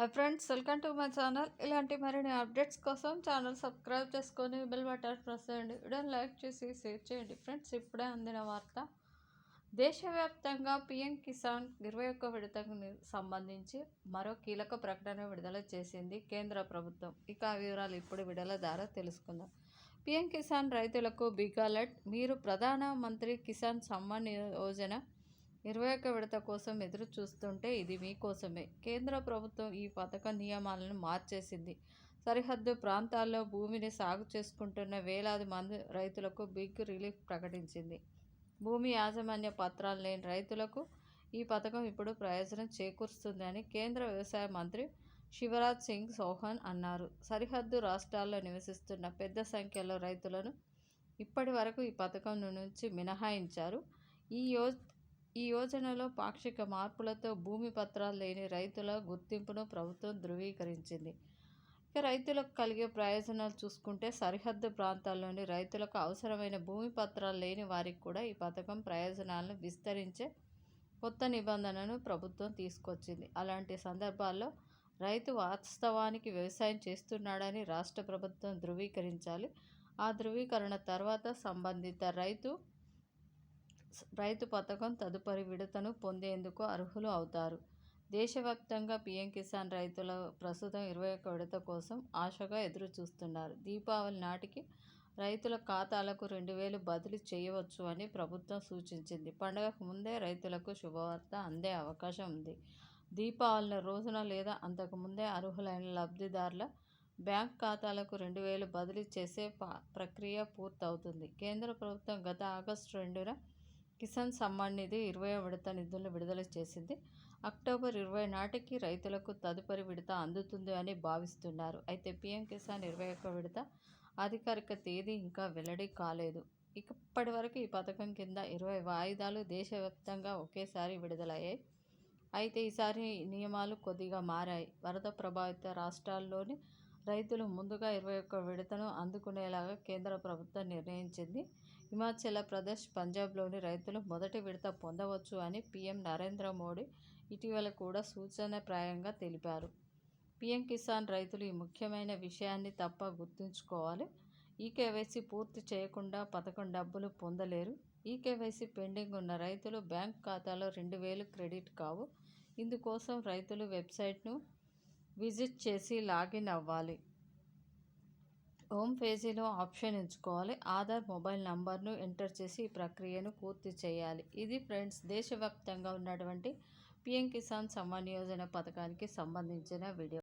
Hi friends welcome to my channel. ఇలాంటి మరిన్ని updates కోసం ఛానల్ సబ్స్క్రైబ్ చేసుకొని బెల్ బటన్ ప్రెస్ చేయండి. వీడియోని లైక్ చేసి షేర్ చేయండి. ఫ్రెండ్స్ ఇప్పుడే అందిన వార్త. దేశవ్యాప్తంగా పీఎం కిసాన్ ఇరవై ఒక్క విడతకు సంబంధించి మరో కీలక ప్రకటన విడుదల చేసింది కేంద్ర ప్రభుత్వం. ఇక ఆ వివరాలు ఇప్పుడు విడుదల ద్వారా తెలుసుకుందాం. పీఎం కిసాన్ రైతులకు బిగ్ అలర్ట్ మీరు ప్రధాన మంత్రి కిసాన్ సమ్మాన్ యోజన ఇరవై ఒక్క విడత కోసం ఎదురు చూస్తుంటే ఇది మీకోసమే కేంద్ర ప్రభుత్వం ఈ పథక నియమాలను మార్చేసింది. సరిహద్దు ప్రాంతాల్లో భూమిని సాగు చేసుకుంటున్న వేలాది మంది రైతులకు బిగ్ రిలీఫ్ ప్రకటించింది. భూమి యాజమాన్య పత్రాలు లేని రైతులకు ఈ పథకం ఇప్పుడు ప్రయోజనం చేకూరుస్తుందని కేంద్ర వ్యవసాయ మంత్రి శివరాజ్ సింగ్ చౌహాన్ అన్నారు. సరిహద్దు రాష్ట్రాల్లో నివసిస్తున్న పెద్ద సంఖ్యలో రైతులను ఇప్పటి వరకు ఈ పథకం నుంచి మినహాయించారు. ఈ యో ఈ యోజనలో పాక్షిక మార్పులతో భూమి పత్రాలు లేని రైతుల గుర్తింపును ప్రభుత్వం ధృవీకరించింది. ఇక రైతులకు కలిగే ప్రయోజనాలు చూసుకుంటే సరిహద్దు ప్రాంతాల్లోని రైతులకు అవసరమైన భూమి పత్రాలు లేని వారికి కూడా ఈ పథకం ప్రయోజనాలను విస్తరించే కొత్త నిబంధనను ప్రభుత్వం తీసుకొచ్చింది. అలాంటి సందర్భాల్లో రైతు వాస్తవానికి వ్యవసాయం చేస్తున్నాడని రాష్ట్ర ప్రభుత్వం ధృవీకరించాలి. ఆ ధృవీకరణ తర్వాత సంబంధిత రైతు రైతు పథకం తదుపరి విడతను పొందేందుకు అర్హులు అవుతారు. దేశవ్యాప్తంగా పీఎం కిసాన్ రైతుల ప్రస్తుతం ఇరవై ఒక్క విడత కోసం ఆశగా ఎదురు చూస్తున్నారు దీపావళి నాటికి రైతుల ఖాతాలకు రెండు వేలు బదిలీ చేయవచ్చు అని ప్రభుత్వం సూచించింది. పండుగకు ముందే రైతులకు శుభవార్త అందే అవకాశం ఉంది. దీపావళి రోజున లేదా అంతకుముందే అర్హులైన లబ్ధిదారుల బ్యాంక్ ఖాతాలకు రెండు వేలు బదిలీ చేసే ప్రక్రియ పూర్తవుతుంది. కేంద్ర ప్రభుత్వం గత ఆగస్టు రెండున కిసాన్ సమ్మాన్ నిధి ఇరవై విడత నిధులను విడుదల చేసింది. అక్టోబర్ ఇరవై నాటికి రైతులకు తదుపరి విడత అందుతుంది అని భావిస్తున్నారు. అయితే పీఎం కిసాన్ ఇరవై ఒక్క విడత అధికారిక తేదీ ఇంకా వెల్లడి కాలేదు. ఇప్పటి వరకు ఈ పథకం కింద ఇరవై వాయిదాలు దేశవ్యాప్తంగా ఒకేసారి విడుదలయ్యాయి. అయితే ఈసారి నియమాలు కొద్దిగా మారాయి. వరద ప్రభావిత రాష్ట్రాల్లోని రైతులు ముందుగా ఇరవై ఒక్క విడతను అందుకునేలాగా కేంద్ర ప్రభుత్వం నిర్ణయించింది. హిమాచల ప్రదేశ్ పంజాబ్లోని రైతులు మొదటి విడత పొందవచ్చు అని పీఎం నరేంద్ర మోడీ ఇటీవల కూడా సూచనప్రాయంగా తెలిపారు. పీఎం కిసాన్ రైతులు ఈ ముఖ్యమైన విషయాన్ని తప్ప గుర్తుంచుకోవాలి. ఈ కేవైసీ పూర్తి చేయకుండా పథకం డబ్బులు పొందలేరు. ఈ కేవైసీ పెండింగ్ ఉన్న రైతులు బ్యాంక్ ఖాతాలో రెండు వేలు క్రెడిట్ కావు. ఇందుకోసం రైతులు వెబ్సైట్ను విజిట్ చేసి లాగిన్ అవ్వాలి. హోమ్ పేజీలో ఆప్షన్ ఎంచుకోవాలి. ఆధార్ మొబైల్ నంబర్ను ఎంటర్ చేసి ఈ ప్రక్రియను పూర్తి చేయాలి. ఇది ఫ్రెండ్స్ దేశవ్యాప్తంగా ఉన్నటువంటి పిఎం కిసాన్ సమ్మాన్ యోజన పథకానికి సంబంధించిన వీడియో.